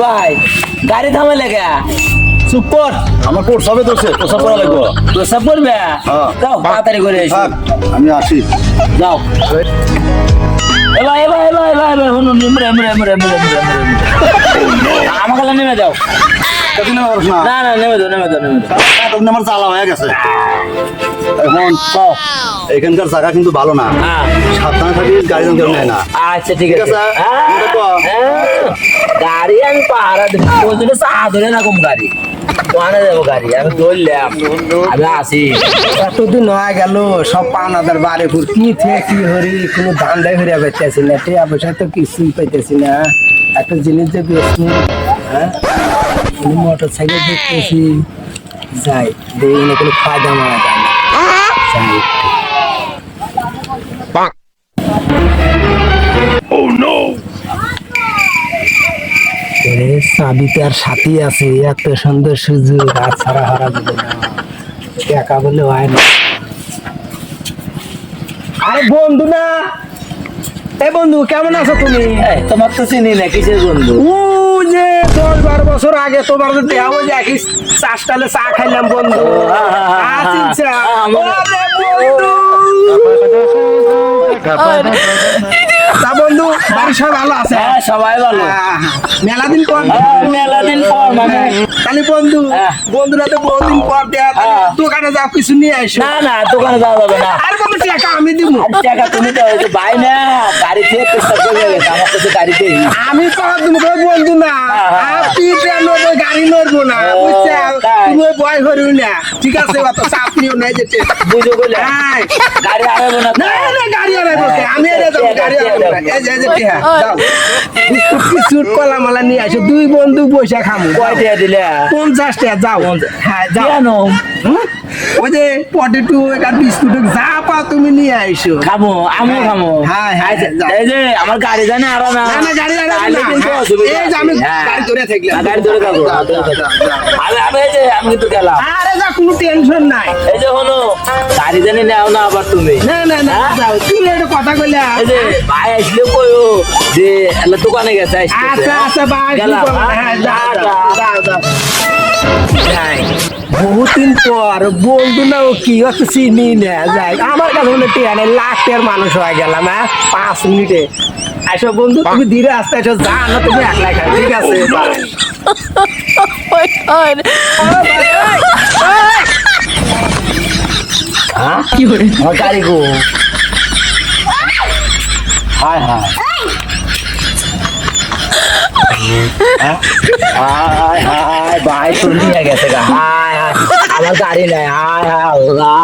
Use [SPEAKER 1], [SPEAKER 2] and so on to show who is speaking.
[SPEAKER 1] ভাই গাড়ি থামে লেগে।
[SPEAKER 2] চুপ কর। আমার কোর্স হবে তো প্রসাব করা লাগবো।
[SPEAKER 1] প্রসাব করবে?
[SPEAKER 2] হ্যাঁ।
[SPEAKER 1] যাও তাড়াতাড়ি করে এসো
[SPEAKER 2] আমি আসি।
[SPEAKER 1] যাও। এবার এবার এবার এবার এবার শুনুন নিমরে নিমরে নিমরে নিমরে নিমরে আমাকে নেমে যাও।
[SPEAKER 2] না?
[SPEAKER 1] না না নেমে দাও নেমে দাও নেমে
[SPEAKER 2] এতদিন আমার জ্বালা হয়ে গেছে। এখন এখানকার জায়গা কিন্তু ভালো না।
[SPEAKER 1] হ্যাঁ।
[SPEAKER 2] সাবধানে থাকিস গাড়ি যেন নেয় না।
[SPEAKER 1] আচ্ছা ঠিক আছে? হ্যাঁ। হ্যাঁ। গাড়ি আমি পাহারা দেবো না কম গাড়ি দোকানে যাব গাড়ি? আমি ধরলাম। আমি আসি।
[SPEAKER 3] এতদিন হয়ে গেল সব পানাদার বাড়ি ফুর কি থেকে কি হরি কোনো ধান্দাই হরিয়া পাইতেছি না। টিয়া পয়সা তো কিছুই পাইতেছি না। একটা জিনিস যে বেশি হ্যাঁ? মোটর সাইকেল দেখতেছি। যাই দেখি কোনো ফায়দা মারা এরে চাবিতে আর সাথী আছে এত সুন্দর সুযোগ আর ছাড়া হারা যাবে না। একা বলে হয় না। আরে বন্ধু না। এ বন্ধু কেমন আছো তুমি?
[SPEAKER 1] তোমার তো চিনি না কিসের বন্ধু?
[SPEAKER 3] ও যে দশ বারো বছর আগে তোমার ওই যে একই চাষটালে চা খাইলাম বন্ধু। আচ্ছা। তা বন্ধু বাড়ির সব ভালো আছে?
[SPEAKER 1] হ্যাঁ সবাই ভালো।
[SPEAKER 3] আহ, মেলা দিন পর
[SPEAKER 1] হ্যাঁ, মেলা দিন পর মানে।
[SPEAKER 3] তাহলে বন্ধু
[SPEAKER 1] হ্যাঁ।
[SPEAKER 3] বন্ধুরা তো বহুদিন পর দেয়া
[SPEAKER 1] হ্যাঁ।
[SPEAKER 3] দোকানে যাও কিছু নিয়ে আসো
[SPEAKER 1] না না দোকানে যাওয়া যাবে না।
[SPEAKER 3] আর কোনো টাকা আমি দিব?
[SPEAKER 1] টাকা তুমি তো ভাই না গাড়ি গেছে আমার কাছে গাড়িতে
[SPEAKER 3] আমি তো তুমি তো বন্ধু না।
[SPEAKER 1] হ্যাঁ।
[SPEAKER 3] আপনি ট্রেন গাড়ি নড়বো না বুঝছে। তুমি ভয় করিও না। ঠিক আছে অত চাপ নিও না যেতে
[SPEAKER 1] বুঝো বলে?
[SPEAKER 3] হ্যাঁ।
[SPEAKER 1] গাড়ি না
[SPEAKER 3] না না গাড়ি আমি এর যাব গাড়ি না। এই যে যেতে হ্যাঁ টিহা, যাও। বিস্কুট কলা মালা নিয়ে আসো। দুই বন্ধু পয়সা খামু
[SPEAKER 1] কয় টাকা দিলে?
[SPEAKER 3] পঞ্চাশ টাকা যাও। হ্যাঁ যাও।
[SPEAKER 1] কেন?
[SPEAKER 3] ওই যে পটেটো এটা বিস্কুট যা পাও তুমি নিয়ে আইসো।
[SPEAKER 1] খামো আমিও খামো।
[SPEAKER 3] হ্যাঁ, হ্যাঁ,
[SPEAKER 1] আচ্ছা, এই যে আমার গাড়ি জানে আরও না।
[SPEAKER 3] না গাড়ি
[SPEAKER 1] তাহলে
[SPEAKER 3] না হ্যাঁ, এই যে আমি
[SPEAKER 1] হ্যাঁ।
[SPEAKER 3] গাড়ি ধরে থাকলাম।
[SPEAKER 1] গাড়ি ধরে থাকো। আমি আমি এই যে আমি কিন্তু গেলাম।
[SPEAKER 3] আরে যা কোনো টেনশন নাই।
[SPEAKER 1] এই যে হলো গাড়ি জানি নেও না আবার তুমি।
[SPEAKER 3] না না না যাও তুমি একটা কথা কইলে
[SPEAKER 1] এই যে ভাই আসলে কইও যে এলা দোকানে গেছে
[SPEAKER 3] আচ্ছা আচ্ছা বাই
[SPEAKER 1] গেলাম
[SPEAKER 3] হ্যাঁ? যাও। যাও যাও। বহুদিন পর বন্ধু না ও কি হচ্ছে চিনি না যাই। আমার কাছে মনে টিয়া নেই লাখ মানুষ হয়ে গেলাম হ্যাঁ? পাঁচ মিনিটে। আসো বন্ধু তুমি ধীরে আসতে আসো যা না তুমি একলা খাও ঠিক আছে?
[SPEAKER 1] কি করে গাড়ি গো। হায় হায়। হ্যাঁ? হায় হায় ভাই তুমি গেছে গা হায় হায়। আমার গাড়ি নাই হায় হায় আল্লাহ